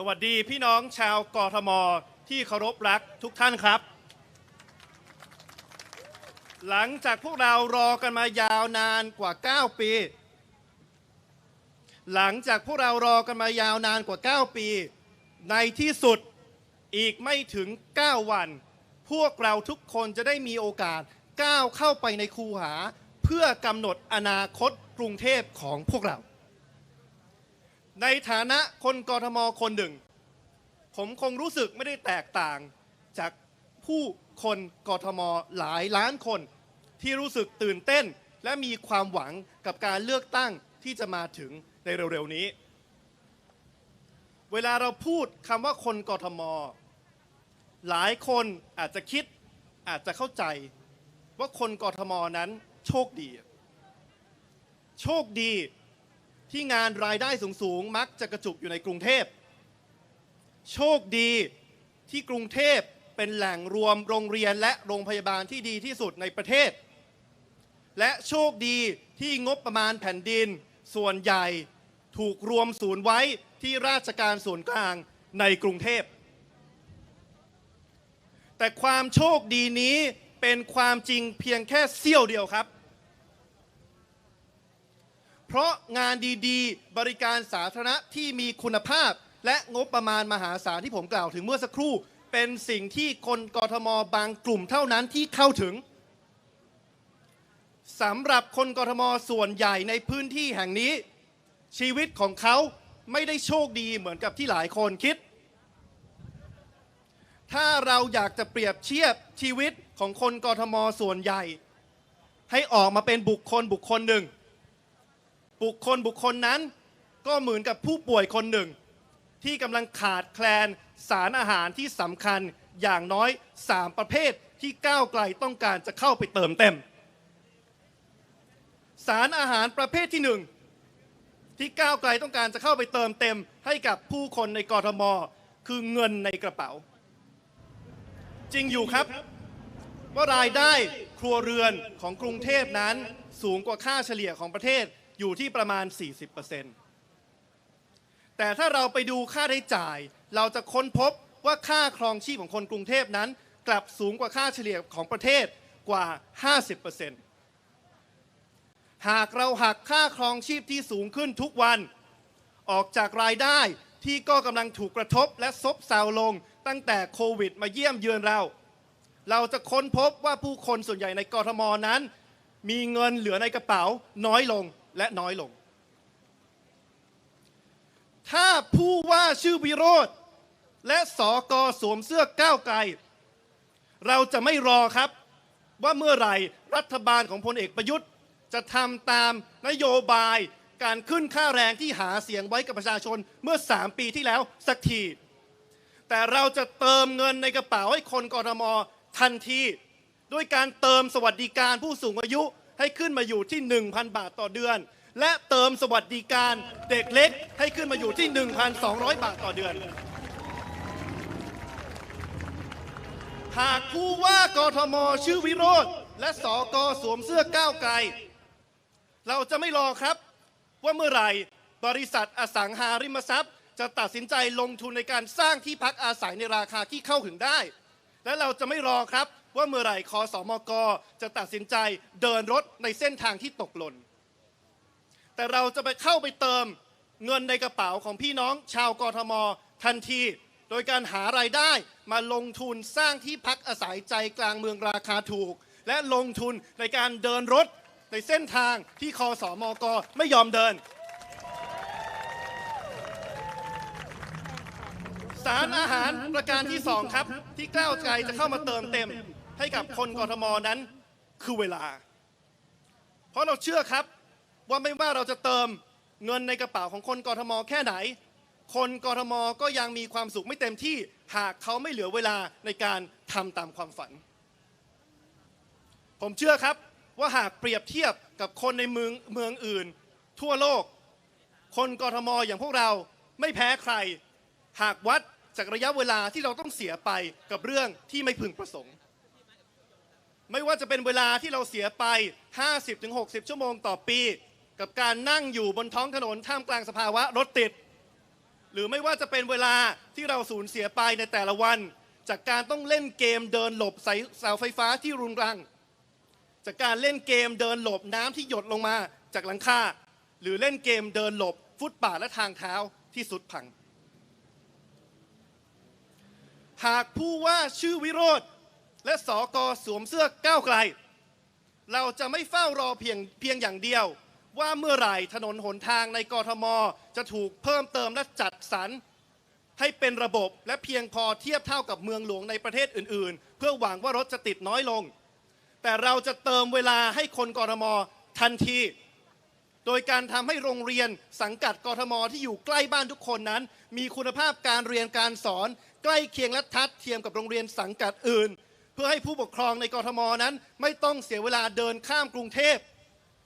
สวัสดีพี่น้องชาวกทมที่เคารพรักทุกท่านครับ หลังจากพวกเรารอกันมายาวนานกว่า 9 ปี หลังจากพวกเรารอกันมายาวนานกว่า 9 ปี ในที่สุดอีกไม่ถึง 9 วัน พวกเราทุกคนจะได้มีโอกาสก้าวเข้าไปในคูหา เพื่อกำหนดอนาคตกรุงเทพของพวกเรา ในฐานะคนกรทมคนหนึ่ง ผมคงรู้สึกไม่ได้แตกต่างจากผู้คนกทมหลายล้านคน ที่รู้สึกตื่นเต้น และมีความหวังกับการเลือกตั้งที่จะมาถึงในเร็วๆนี้ เวลาเราพูดคำว่าคนกทม หลายคนอาจจะคิดอาจจะเข้าใจ ว่าคนกทมนั้นโชคดี โชคดี ที่งานรายได้สูงๆ มักจะกระจุกอยู่ในกรุงเทพ โชคดีที่กรุงเทพเป็นแหล่งรวมโรงเรียนและโรงพยาบาลที่ดีที่สุดในประเทศ และโชคดีที่งบประมาณแผ่นดิน ส่วนใหญ่ถูกรวมศูนย์ไว้ที่ราชการส่วนกลางในกรุงเทพ แต่ความโชคดีนี้เป็นความจริงเพียงแค่เสี้ยวเดียวครับ เพราะงานดีๆ บริการสาธารณะที่มีคุณภาพ และงบประมาณมหาศาลที่ผมกล่าวถึงเมื่อสักครู่ เป็นสิ่งที่คนกทมบางกลุ่มเท่านั้นที่เข้าถึงสำหรับคนกทมส่วนใหญ่ในพื้นที่แห่งนี้ ชีวิตของเขาไม่ได้โชคดีเหมือนกับที่หลายคนคิด ถ้าเราอยากจะเปรียบเทียบชีวิตของคนกทมส่วนใหญ่ ให้ออกมาเป็นบุคคลบุคคลหนึ่ง บุคคลบุคคลนั้น ก็เหมือนกับผู้ป่วยคนหนึ่ง ที่กำลังขาดแคลนสารอาหารที่สำคัญอย่างน้อย 3 ประเภทที่ก้าวไกลต้องการจะเข้าไปเติมเต็ม สารอาหารประเภทที่หนึ่งที่ก้าวไกลต้องการจะเข้าไปเติมเต็ม ให้กับผู้คนในกรทม คือเงินในกระเป๋า จริงอยู่ครับ ว่ารายได้ครัวเรือนของกรุงเทพนั้นสูงกว่าค่าเฉลี่ยของประเทศ อยู่ที่ประมาณ 40%แต่ถ้าเราไปดูค่าใช้จ่าย เราจะค้นพบว่าค่าครองชีพของคนกรุงเทพนั้น กลับสูงกว่าค่าเฉลี่ยของประเทศกว่า 50%หากเราหักค่าครองชีพที่สูงขึ้นทุกวัน ออกจากรายได้ที่ก็กำลังถูกกระทบและซบเซาลงตั้งแต่โควิดมาเยี่ยมเยือนเรา เราจะค้นพบว่าผู้คนส่วนใหญ่ในกรทมนั้น มีเงินเหลือในกระเป๋าน้อยลง และน้อยลง ถ้าผู้ว่าชื่อวิโรธและสอกอสวมเสื้อก้าวไกล เราจะไม่รอครับว่าเมื่อไหร่รัฐบาลของพลเอกประยุทธ์ จะทำตามนโยบายการขึ้นค่าแรงที่หาเสียงไว้กับประชาชนเมื่อ 3 ปีที่แล้วสักที แต่เราจะเติมเงินในกระเป๋าให้คนกรทมทันที ด้วยการเติมสวัสดิการผู้สูงอายุ ให้ขึ้นมาอยู่ที่ 1,000 บาทต่อเดือน และเติมสวัสดิการเด็กเล็กให้ขึ้นมาอยู่ที่ 1,200 บาทต่อเดือน หากผู้ว่ากทมชื่อวิโรธและสอกอสวมเสื้อก้าวไกล เราจะไม่รอครับ ว่าเมื่อไหร่บริษัทอสังหาริมทรัพย์ จะตัดสินใจลงทุนในการสร้างที่พักอาศัยในราคาที่เข้าถึงได้ และเราจะไม่รอครับ ว่าเมื่อไหร่คอสอมกจะตัดสินใจเดินรถในเส้นทางที่ตกหล่น แต่เราจะไปเข้าไปเติมเงินในกระเป๋าของพี่น้องชาวกทมทันที โดยการหารายได้มาลงทุนสร้างที่พักอาศัยใจกลางเมืองราคาถูก และลงทุนในการเดินรถในเส้นทางที่คอสอมกไม่ยอมเดินสารอาหารประการที่สองครับ ที่ก้าวไกลจะเข้ามาเติมเต็ม ให้กับคนกรทมนั้นคือเวลา เพราะเราเชื่อครับว่าไม่ว่าเราจะเติมเงินในกระเป๋าของคนกรทมแค่ไหน คนกรทมก็ยังมีความสุขไม่เต็มที่หากเขาไม่เหลือเวลาในการทำตามความฝัน ผมเชื่อครับว่าหากเปรียบเทียบกับคนในเมืองเมืองอื่น ทั่วโลก คนกรทมอย่างพวกเราไม่แพ้ใคร หากวัดจากระยะเวลาที่เราต้องเสียไปกับเรื่องที่ไม่พึงประสงค์ ไม่ว่าจะเป็นเวลาที่เราเสียไป 50-60 ชั่วโมงต่อปี กับการนั่งอยู่บนท้องถนนท่ามกลางสภาวะรถติด หรือไม่ว่าจะเป็นเวลาที่เราสูญเสียไปในแต่ละวัน จากการต้องเล่นเกมเดินหลบสายเสาไฟฟ้าที่รุนแรงจากการเล่นเกมเดินหลบน้ำที่หยดลงมาจากหลังคาหรือเล่นเกมเดินหลบฟุตบาทและทางเท้าที่สุดพัง หากผู้ว่าชื่อวิโรธ และสอกอสวมเสื้อก้าวไกล เราจะไม่เฝ้ารอเพียงเพียงอย่างเดียว ว่าเมื่อไหร่ถนนหนทางในกรทม จะถูกเพิ่มเติมและจัดสรรให้เป็นระบบและเพียงพอเทียบเท่ากับเมืองหลวงในประเทศอื่น ๆ เพื่อหวังว่ารถจะติดน้อยลง แต่เราจะเติมเวลาให้คนกรทมทันที โดยการทำให้โรงเรียนสังกัดกรทมที่อยู่ใกล้บ้านทุกคนนั้น มีคุณภาพการเรียนการสอน ใกล้เคียงและทัดเทียมกับโรงเรียนสังกัดอื่น เพื่อให้ผู้ปกครองในกรทมนั้น ไม่ต้องเสียเวลาเดินข้ามกรุงเทพ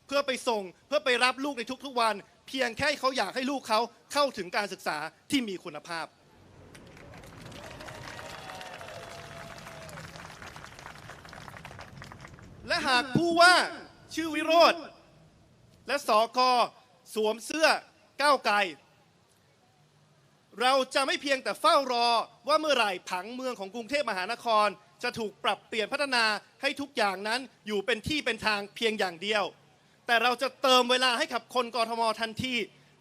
เพื่อไปส่งเพื่อไปรับลูกในทุกๆวัน เพียงแค่เขาอยากให้ลูกเขาเข้าถึงการศึกษาที่มีคุณภาพ และหากผู้ว่าชื่อวิโรธและสอกอสวมเสื้อก้าวไกลเราจะไม่เพียงแต่เฝ้ารอว่าเมื่อไหร่ผังเมืองของกรุงเทพมหานคร จะถูกปรับเปลี่ยนพัฒนาให้ทุกอย่างนั้นอยู่เป็นที่เป็นทางเพียงอย่างเดียว แต่เราจะเติมเวลาให้กับคนกรทมทันที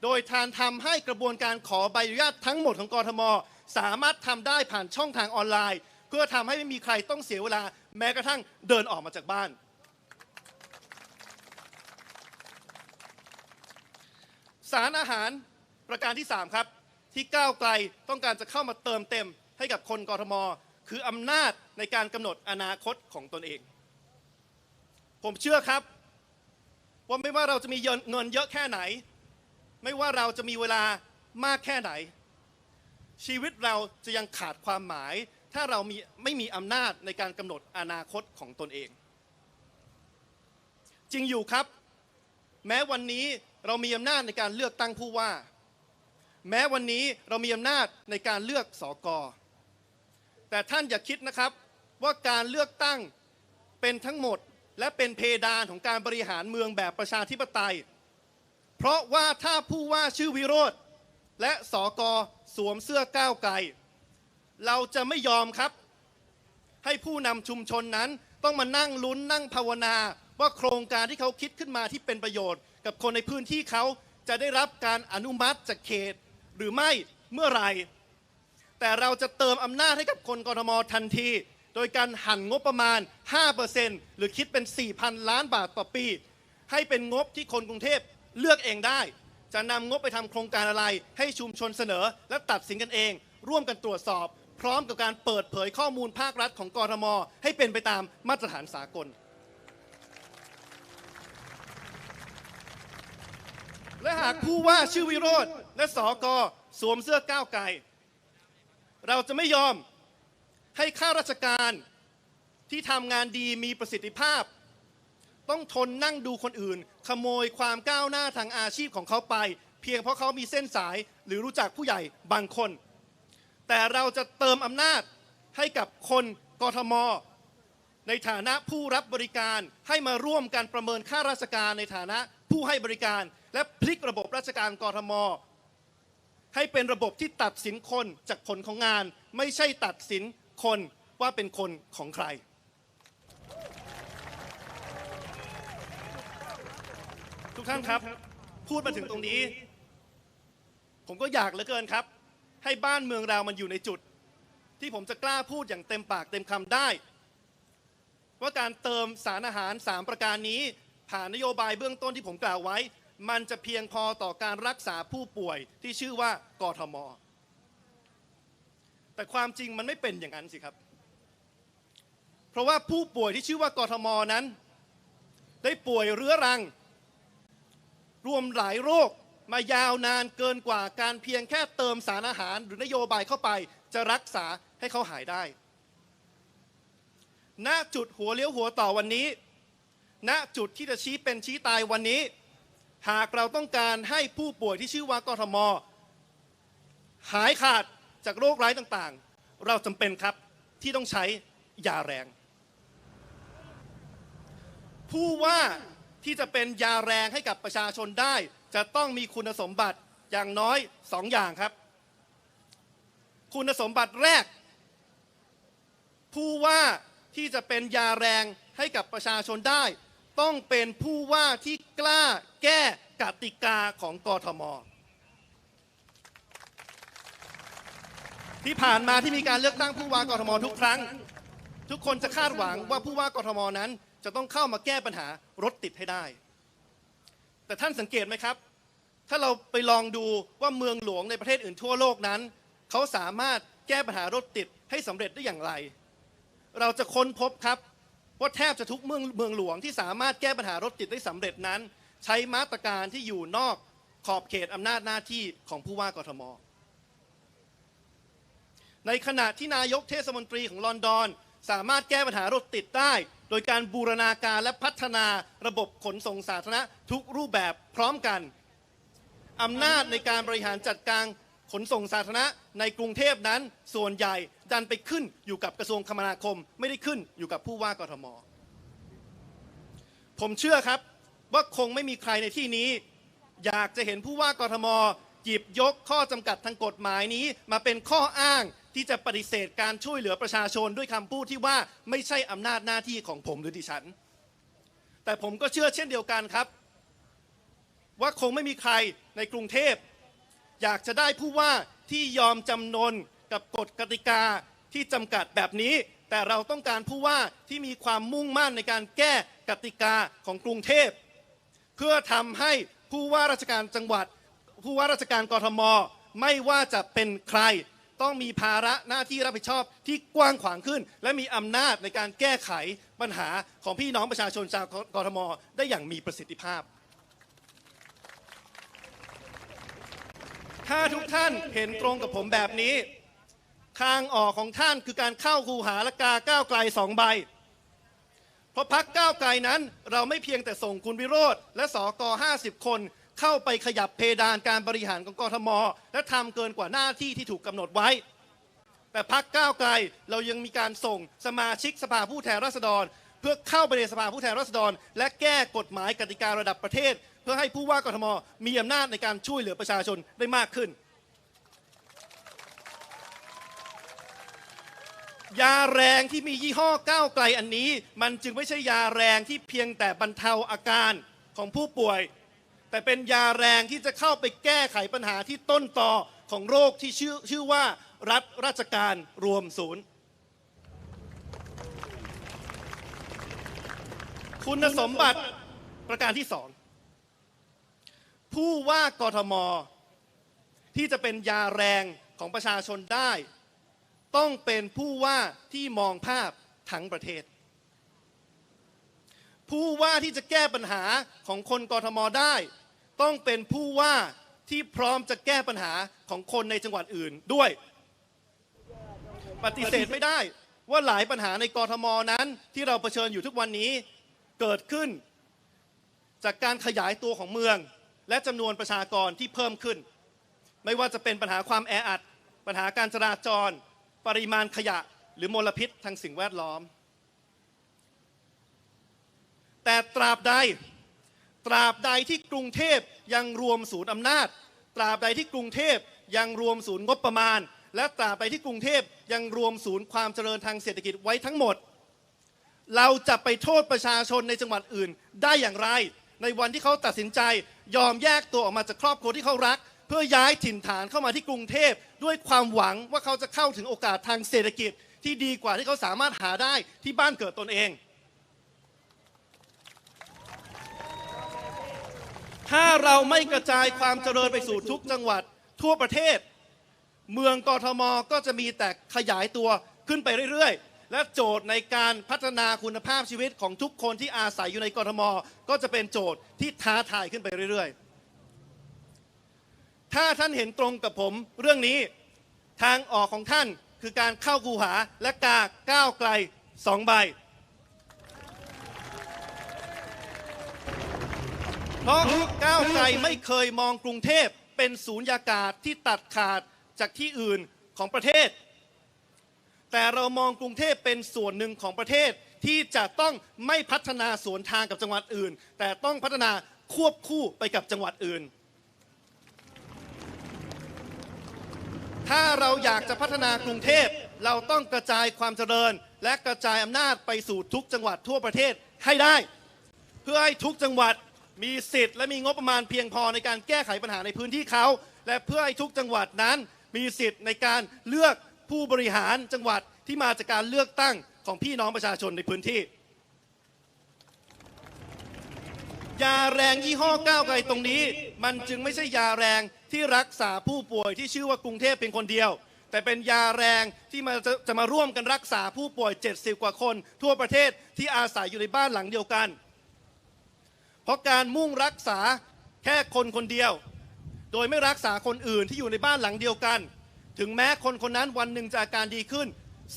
โดยทานทำให้กระบวนการขอใบอนุญาตทั้งหมดของกรทม สามารถทำได้ผ่านช่องทางออนไลน์ เพื่อทำให้ไม่มีใครต้องเสียเวลาแม้กระทั่งเดินออกมาจากบ้าน สารอาหารประการที่ 3 ครับ ที่ก้าวไกลต้องการจะเข้ามาเติมเต็มให้กับคนกรทม คืออำนาจในการกำหนดอนาคตของตนเอง ผมเชื่อครับว่าไม่ว่าเราจะมีเงินเยอะแค่ไหน ไม่ว่าเราจะมีเวลามากแค่ไหน ชีวิตเราจะยังขาดความหมาย ถ้าเรามีไม่มีอำนาจในการกำหนดอนาคตของตนเอง จริงอยู่ครับ แม้วันนี้เรามีอำนาจในการเลือกตั้งผู้ว่า แม้วันนี้เรามีอำนาจในการเลือกสอกอ แต่ท่านอย่าคิดนะครับว่าการเลือกตั้งเป็นทั้งหมด และเป็นเพดานของการบริหารเมืองแบบประชาธิปไตย เพราะว่าถ้าผู้ว่าชื่อวิโรธและสอกอสวมเสื้อก้าวไกลเราจะไม่ยอมครับ ให้ผู้นำชุมชนนั้นต้องมานั่งลุ้นนั่งภาวนา ว่าโครงการที่เขาคิดขึ้นมาที่เป็นประโยชน์ กับคนในพื้นที่เขาจะได้รับการอนุมัติจากเขต หรือไม่เมื่อไหร่ แต่เราจะเติมอำนาจให้กับคนกรทมทันที โดยการหั่นงบประมาณ 5%หรือคิดเป็น 4,000 ล้านบาทต่อปี ให้เป็นงบที่คนกรุงเทพเลือกเองได้ จะนำงบไปทำโครงการอะไร ให้ชุมชนเสนอ และตัดสินกันเอง ร่วมกันตรวจสอบ พร้อมกับการเปิดเผยข้อมูลภาครัฐของกรทม ให้เป็นไปตามมาตรฐานสากล และหากผู้ว่าชื่อวิโรธและสอกอสวมเสื้อก้าวไกล เราจะไม่ยอมให้ข้าราชการที่ทำงานดีมีประสิทธิภาพ ต้องทนนั่งดูคนอื่น ขโมยความก้าวหน้าทางอาชีพของเขาไป เพียงเพราะเขามีเส้นสายหรือรู้จักผู้ใหญ่บางคน แต่เราจะเติมอำนาจให้กับคนกทม ในฐานะผู้รับบริการให้มาร่วมกันประเมินค่าราชการในฐานะผู้ให้บริการ และพลิกระบบราชการกทม ให้เป็นระบบที่ตัดสินคนจากผลของงาน ไม่ใช่ตัดสินคนว่าเป็นคนของใคร ทุกท่านครับ พูดมาถึงตรงนี้ ผมก็อยากเหลือเกินครับ ให้บ้านเมืองเรามันอยู่ในจุด ที่ผมจะกล้าพูดอย่างเต็มปากเต็มคำได้ ว่าการเติมสารอาหาร 3 ประการนี้ ผ่านนโยบายเบื้องต้นที่ผมกล่าวไว้ มันจะเพียงพอต่อการรักษาผู้ป่วยที่ชื่อว่ากทม แต่ความจริงมันไม่เป็นอย่างนั้นสิครับ เพราะว่าผู้ป่วยที่ชื่อว่ากทมนั้น ได้ป่วยเรื้อรัง รวมหลายโรคมายาวนานเกินกว่าการเพียงแค่เติมสารอาหารหรือนโยบายเข้าไปจะรักษาให้เขาหายได้ ณจุดหัวเลี้ยวหัวต่อวันนี้ ณจุดที่จะชี้เป็นชี้ตายวันนี้ หากเราต้องการให้ผู้ป่วยที่ชื่อว่ากทม หายขาดจากโรคร้ายต่างๆ เราจำเป็นครับที่ต้องใช้ยาแรง ผู้ว่าที่จะเป็นยาแรงให้กับประชาชนได้ จะต้องมีคุณสมบัติอย่างน้อยสองอย่างครับ คุณสมบัติแรก ผู้ว่าที่จะเป็นยาแรงให้กับประชาชนได้ ต้องเป็นผู้ว่าที่กล้าแก้กติกาของกทม ที่ผ่านมาที่มีการเลือกตั้งผู้ว่ากทมทุกครั้ง ทุกคนจะคาดหวังว่าผู้ว่ากทมนั้น จะต้องเข้ามาแก้ปัญหารถติดให้ได้ แต่ท่านสังเกตไหมครับ ถ้าเราไปลองดูว่าเมืองหลวงในประเทศอื่นทั่วโลกนั้น เขาสามารถแก้ปัญหารถติดให้สำเร็จได้อย่างไร เราจะค้นพบครับ ว่าแทบจะทุกเมืองเมืองหลวงที่สามารถแก้ปัญหารถติดได้สำเร็จนั้น ใช้มาตรการที่อยู่นอกขอบเขตอำนาจหน้าที่ของผู้ว่ากทม ในขณะที่นายกเทศมนตรีของลอนดอน สามารถแก้ปัญหารถติดได้ โดยการบูรณาการและพัฒนาระบบขนส่งสาธารณะทุกรูปแบบพร้อมกันอำนาจในการบริหารจัดการ ขนส่งสาธารณะในกรุงเทพนั้น ส่วนใหญ่ดันไปขึ้นอยู่กับกระทรวงคมนาคม ไม่ได้ขึ้นอยู่กับผู้ว่ากทม ผมเชื่อครับว่าคงไม่มีใครในที่นี้ อยากจะเห็นผู้ว่ากทม หยิบยกข้อจำกัดทางกฎหมายนี้ มาเป็นข้ออ้างที่จะปฏิเสธการช่วยเหลือประชาชนด้วยคำพูดที่ว่าไม่ใช่อำนาจหน้าที่ของผมหรือดิฉัน แต่ผมก็เชื่อเช่นเดียวกันครับ ว่าคงไม่มีใครในกรุงเทพ อยากจะได้ผู้ว่าที่ยอมจำนนกับกฎกติกาที่จำกัดแบบนี้ แต่เราต้องการผู้ว่าที่มีความมุ่งมั่นในการแก้กติกาของกรุงเทพ เพื่อทำให้ผู้ว่าราชการจังหวัด ผู้ว่าราชการกรทม ไม่ว่าจะเป็นใคร ต้องมีภาระหน้าที่รับผิดชอบที่กว้างขวางขึ้น และมีอำนาจในการแก้ไขปัญหาของพี่น้องประชาชนชาวกรทม ได้อย่างมีประสิทธิภาพ ถ้าทุกท่านเห็นตรงกับผมแบบนี้ ทางออกของท่านคือการเข้าคูหาและกาก้าวไกลสองใบ เพราะพักก้าวไกลนั้นเราไม่เพียงแต่ส่งคุณวิโรธและสอก50 คนเข้าไปขยับเพดานการบริหารของกทม และทำเกินกว่าหน้าที่ที่ถูกกำหนดไว้ แต่พักก้าวไกลเรายังมีการส่งสมาชิกสภาผู้แทนราษฎร เพื่อเข้าไปในสภาผู้แทนราษฎร และแก้กฎหมายกติการะดับประเทศ พื่อให้ผู้ว่ากทมมีอำนาจในการช่วยเหลือประชาชนได้มากขึ้น ยาแรงที่มียี่ห้อก้าวไกลอันนี้ มันจึงไม่ใช่ยาแรงที่เพียงแต่บรรเทาอาการของผู้ป่วย แต่เป็นยาแรงที่จะเข้าไปแก้ไขปัญหาที่ต้นต่อของโรคที่ชื่อชื่อว่ารัฐราชการรวมศูนย์ คุณสมบัติประการที่สอง ผู้ว่ากทม ที่จะเป็นยาแรงของประชาชนได้ ต้องเป็นผู้ว่าที่มองภาพทั้งประเทศ ผู้ว่าที่จะแก้ปัญหาของคนกทมได้ ต้องเป็นผู้ว่าที่พร้อมจะแก้ปัญหาของคนในจังหวัดอื่นด้วย ปฏิเสธไม่ได้ว่าหลายปัญหาในกทมนั้น ที่เราเผชิญอยู่ทุกวันนี้เกิดขึ้น จากการขยายตัวของเมือง และจำนวนประชากรที่เพิ่มขึ้น ไม่ว่าจะเป็นปัญหาความแออัด ปัญหาการจราจร ปริมาณขยะ หรือมลพิษทางสิ่งแวดล้อม แต่ตราบใด ตราบใดที่กรุงเทพยังรวมศูนย์อำนาจ ตราบใดที่กรุงเทพยังรวมศูนย์งบประมาณ และตราบใดที่กรุงเทพยังรวมศูนย์ความเจริญทางเศรษฐกิจไว้ทั้งหมด เราจะไปโทษประชาชนในจังหวัดอื่นได้อย่างไร ในวันที่เขาตัดสินใจ ยอมแยกตัวออกมาจากครอบครัวที่เขารัก เพื่อย้ายถิ่นฐานเข้ามาที่กรุงเทพด้วยความหวังว่าเขาจะเข้าถึงโอกาสทางเศรษฐกิจ ที่ดีกว่าที่เขาสามารถหาได้ที่บ้านเกิดตนเอง ถ้าเราไม่กระจายความเจริญไปสู่ทุกจังหวัดทั่วประเทศ เมืองกทมก็จะมีแต่ขยายตัวขึ้นไปเรื่อยๆ และโจทย์ในการพัฒนาคุณภาพชีวิตของทุกคนที่อาศัยอยู่ในกรทม ก็จะเป็นโจทย์ที่ท้าทายขึ้นไปเรื่อยๆ ถ้าท่านเห็นตรงกับผมเรื่องนี้ทางออกของท่านคือการเข้าคูหาและกาก้าวไกลสองใบ เพราะก้าวไกลไม่เคยมองกรุงเทพเป็นศูนยากาศที่ตัดขาดจากที่อื่นของประเทศ แต่เรามองกรุงเทพเป็นส่วนหนึ่งของประเทศที่จะต้องไม่พัฒนาสวนทางกับจังหวัดอื่น แต่ต้องพัฒนาควบคู่ไปกับจังหวัดอื่น ถ้าเราอยากจะพัฒนากรุงเทพเราต้องกระจายความเจริญ และกระจายอำนาจไปสู่ทุกจังหวัดทั่วประเทศให้ได้ เพื่อให้ทุกจังหวัดมีสิทธิ์และมีงบประมาณเพียงพอในการแก้ไขปัญหาในพื้นที่เขา และเพื่อให้ทุกจังหวัดนั้นมีสิทธิ์ในการเลือก ผู้บริหารจังหวัดที่มาจากการเลือกตั้งของพี่น้องประชาชนในพื้นที่ยาแรงยี่ห้อก้าวไกลตรงนี้ มันจึงไม่ใช่ยาแรงที่รักษาผู้ป่วยที่ชื่อว่ากรุงเทพเป็นคนเดียว แต่เป็นยาแรงที่มาจะจะมาร่วมกันรักษาผู้ป่วย 70 กว่าคน ทั่วประเทศที่อาศัยอยู่ในบ้านหลังเดียวกัน เพราะการมุ่งรักษาแค่คนคนเดียว โดยไม่รักษาคนอื่นที่อยู่ในบ้านหลังเดียวกัน ถึงแม้คนคนนั้นวันหนึ่งจะอาการดีขึ้น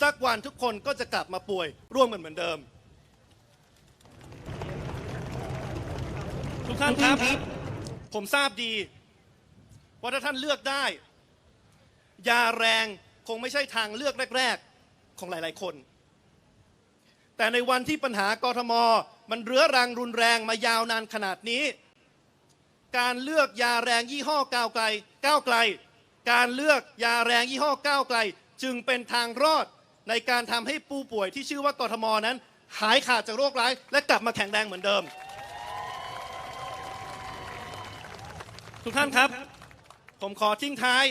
สักวันทุกคนก็จะกลับมาป่วย ร่วมกันเหมือนเดิม ทุกท่านครับ ผมทราบดีว่าถ้าท่านเลือกได้ ยาแรงคงไม่ใช่ทางเลือกแรก ๆ ของหลาย ๆ คน แต่ในวันที่ปัญหากทม มันเรื้อรังรุนแรงมายาวนานขนาดนี้ การเลือกยาแรงยี่ห้อก้าวไกลก้าวไกล การเลือกยาแรงยี่ห้อก้าวไกล จึงเป็นทางรอดในการทำให้ผู้ป่วยที่ชื่อว่ากทมนั้น หายขาดจากโรคร้าย และกลับมาแข็งแรงเหมือนเดิม ทุกท่านครับ ผมขอทิ้งท้าย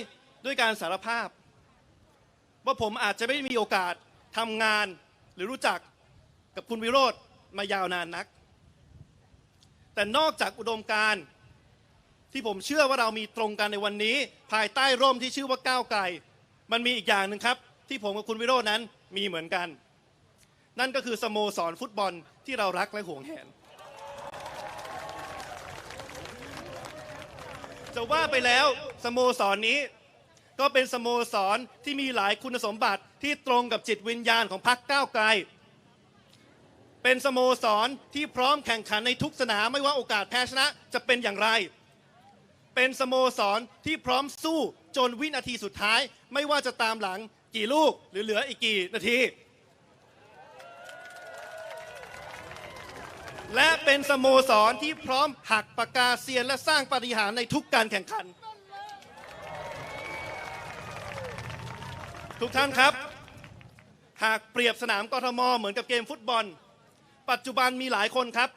ด้วยการสารภาพ ว่าผมอาจจะไม่มีโอกาสทำงานหรือรู้จักกับคุณวิโรธมายาวนานนัก แต่นอกจากอุดมการณ์ ที่ผมเชื่อว่าเรามีตรงกันในวันนี้ ภายใต้ร่มที่ชื่อว่าก้าวไกล มันมีอีกอย่างหนึ่งครับ ที่ผมกับคุณวิโรจน์นั้นมีเหมือนกัน นั่นก็คือสโมสรฟุตบอลที่เรารักและห่วงแหน จะว่าไปแล้วสโมสรนี้ ก็เป็นสโมสรที่มีหลายคุณสมบัติที่ตรงกับจิตวิญญาณของพรรคก้าวไกลเป็นสโมสรที่พร้อมแข่งขันในทุกสนามไม่ว่าโอกาสแพ้ชนะจะเป็นอย่างไร เป็นสโมสรที่พร้อมสู้จนวินาทีสุดท้าย ไม่ว่าจะตามหลังกี่ลูกหรือเหลืออีกกี่นาที และเป็นสโมสรที่พร้อมหักปากกาเซียนและสร้างปาฏิหาริย์ในทุกการแข่งขัน ทุกท่านครับ หากเปรียบสนามกทมเหมือนกับเกมฟุตบอล ปัจจุบันมีหลายคนครับ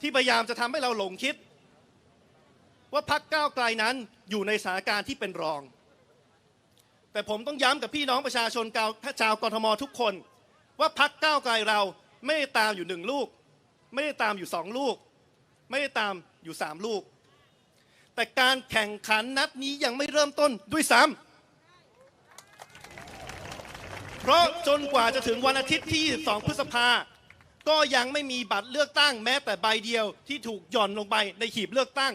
ที่พยายามจะทำให้เราหลงคิด ว่าพักก้าวไกลนั้นอยู่ในสถานการณ์ที่เป็นรอง แต่ผมต้องย้ำกับพี่น้องประชาชนชาวกรทมทุกคน ว่าพักก้าวไกลเราไม่ได้ตามอยู่หนึ่งลูก ไม่ได้ตามอยู่สองลูก ไม่ได้ตามอยู่สามลูก แต่การแข่งขันนัดนี้ยังไม่เริ่มต้นด้วยซ้ำเพราะจนกว่าจะถึงวันอาทิตย์ที่2พฤษภาก็ยังไม่มีบัตรเลือกตั้งแม้แต่ใบเดียวที่ถูกหย่อนลงไปในหีบเลือกตั้ง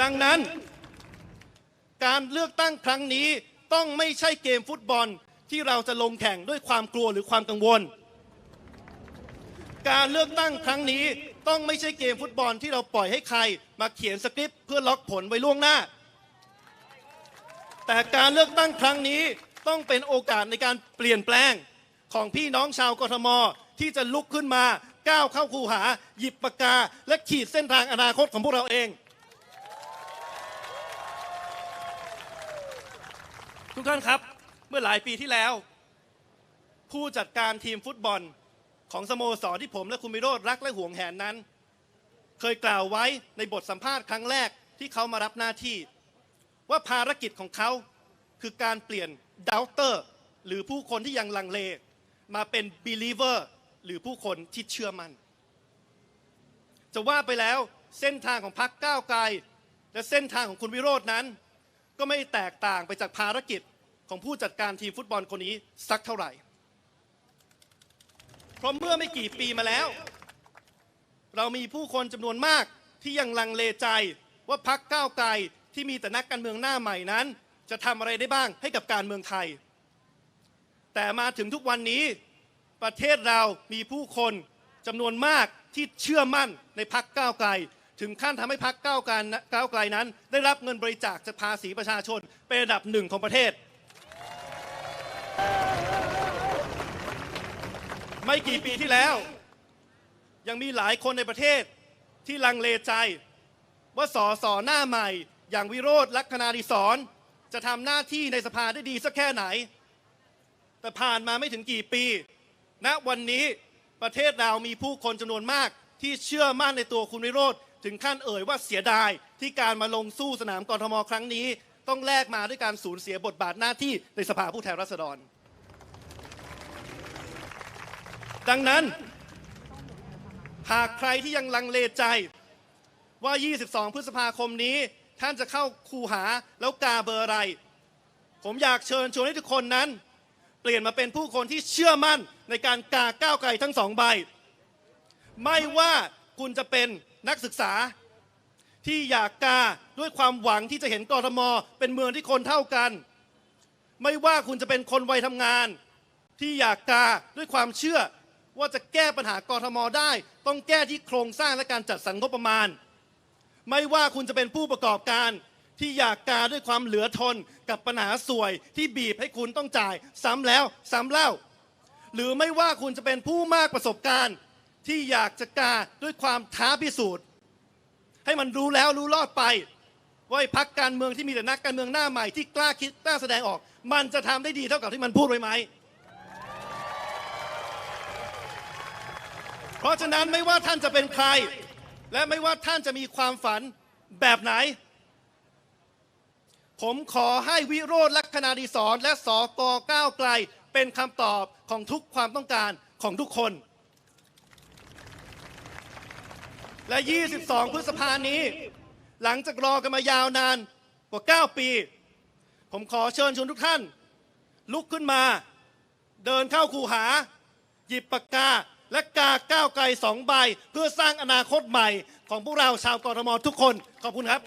ดังนั้น การเลือกตั้งครั้งนี้ต้องไม่ใช่เกมฟุตบอลที่เราจะลงแข่งด้วยความกลัวหรือความกังวล การเลือกตั้งครั้งนี้ต้องไม่ใช่เกมฟุตบอลที่เราปล่อยให้ใคร มาเขียนสคริปต์เพื่อล็อกผลไว้ล่วงหน้า แต่การเลือกตั้งครั้งนี้ต้องเป็นโอกาสในการเปลี่ยนแปลงของพี่น้องชาวกทม ที่จะลุกขึ้นมาก้าวเข้าคูหา หยิบปากกา และขีดเส้นทางอนาคตของพวกเราเอง ทุกท่านครับ เมื่อหลายปีที่แล้ว ผู้จัดการทีมฟุตบอลของสโมสรที่ผมและคุณมิโรธรักและห่วงแหนนั้น เคยกล่าวไว้ในบทสัมภาษณ์ครั้งแรกที่เขามารับหน้าที่ ว่าภารกิจของเขาคือการเปลี่ยนดาวเตอร์ หรือผู้คนที่ยังลังเล มาเป็น believer หรือผู้คนที่เชื่อมัน่นจะว่าไปแล้วเส้นทางของพรรคก้าวไกล และเส้นทางของคุณวิโรจน์นั้น ก็ไม่แตกต่างไปจากภารกิจของผู้จัดการทีมฟุตบอลคนนี้สักเท่าไหร่ เพราะเมื่อไม่กี่ปีมาแล้ว เรามีผู้คนจำนวนมากที่ยังลังเลใจว่าพักก้าวไกลที่มีแต่นักการเมืองหน้าใหม่นั้น จะทำอะไรได้บ้างให้กับการเมืองไทย แต่มาถึงทุกวันนี้ประเทศเรามีผู้คนจำนวนมากที่เชื่อมั่นในพักก้าวไกล ถึงขั้นทำให้พักก้าวไกลก้าวไกลนั้น ได้รับเงินบริจาคจากภาษีประชาชน เป็นระดับหนึ่งของประเทศ ไม่กี่ปีที่แล้ว ยังมีหลายคนในประเทศที่ลังเลใจ ว่าสอสอหน้าใหม่ อย่างวิโรธลักษณาดิศรจะทำหน้าที่ในสภาได้ดีสักแค่ไหน แต่ผ่านมาไม่ถึงกี่ปีณวันนี้ประเทศเรามีผู้คนจำนวนมากที่เชื่อมั่นในตัวคุณวิโรธ ถึงขั้นเอ่ยว่าเสียดายที่การมาลงสู้สนามกรทมครั้งนี้ ต้องแลกมาด้วยการสูญเสียบทบาทหน้าที่ในสภาผู้แทนราษฎร ดังนั้น หากใครที่ยังลังเลใจว่า 22 พฤษภาคมนี้ท่านจะเข้าคูหาแล้วกาเบอร์อะไร ผมอยากเชิญชวนให้ทุกคนนั้น เปลี่ยนมาเป็นผู้คนที่เชื่อมั่นในการกาก้าวไกลทั้งสองใบ ไม่ว่า คุณจะเป็นนักศึกษา ที่อยากกาด้วยความหวังที่จะเห็นกรทม เป็นเมืองที่คนเท่ากัน ไม่ว่าคุณจะเป็นคนวัยทำงาน ที่อยากกาด้วยความเชื่อว่าจะแก้ปัญหากรทมได้ ต้องแก้ที่โครงสร้างและการจัดสรรงบประมาณ ไม่ว่าคุณจะเป็นผู้ประกอบการที่อยากกาด้วยความเหลือทนกับปัญหาสวยที่บีบให้คุณต้องจ่าย ซ้ำแล้วซ้ำเล่า หรือไม่ว่าคุณจะเป็นผู้มากประสบการณ์ ที่อยากจะกาด้วยความท้าพิสูจน์ ให้มันรู้แล้วรู้รอดไป ว่าพักการเมืองที่มีแต่นักการเมืองหน้าใหม่ที่กล้าคิดกล้าแสดงออก มันจะทำได้ดีเท่ากับที่มันพูดไว้ไหม เพราะฉะนั้นไม่ว่าท่านจะเป็นใคร และไม่ว่าท่านจะมีความฝันแบบไหน ผมขอให้วิโรธลักษณาดิศรและสกก้าวไกลเป็นคำตอบของทุกความต้องการของทุกคน และ 22 พฤษภานี้ หลังจากรอกันมายาวนานกว่า 9 ปี ผมขอเชิญชวนทุกท่าน ลุกขึ้นมา เดินเข้าคูหา หยิบปากกา และกาก้าวไกลสองใบ เพื่อสร้างอนาคตใหม่ของพวกเราชาวกรทมทุกคน ขอบคุณครับ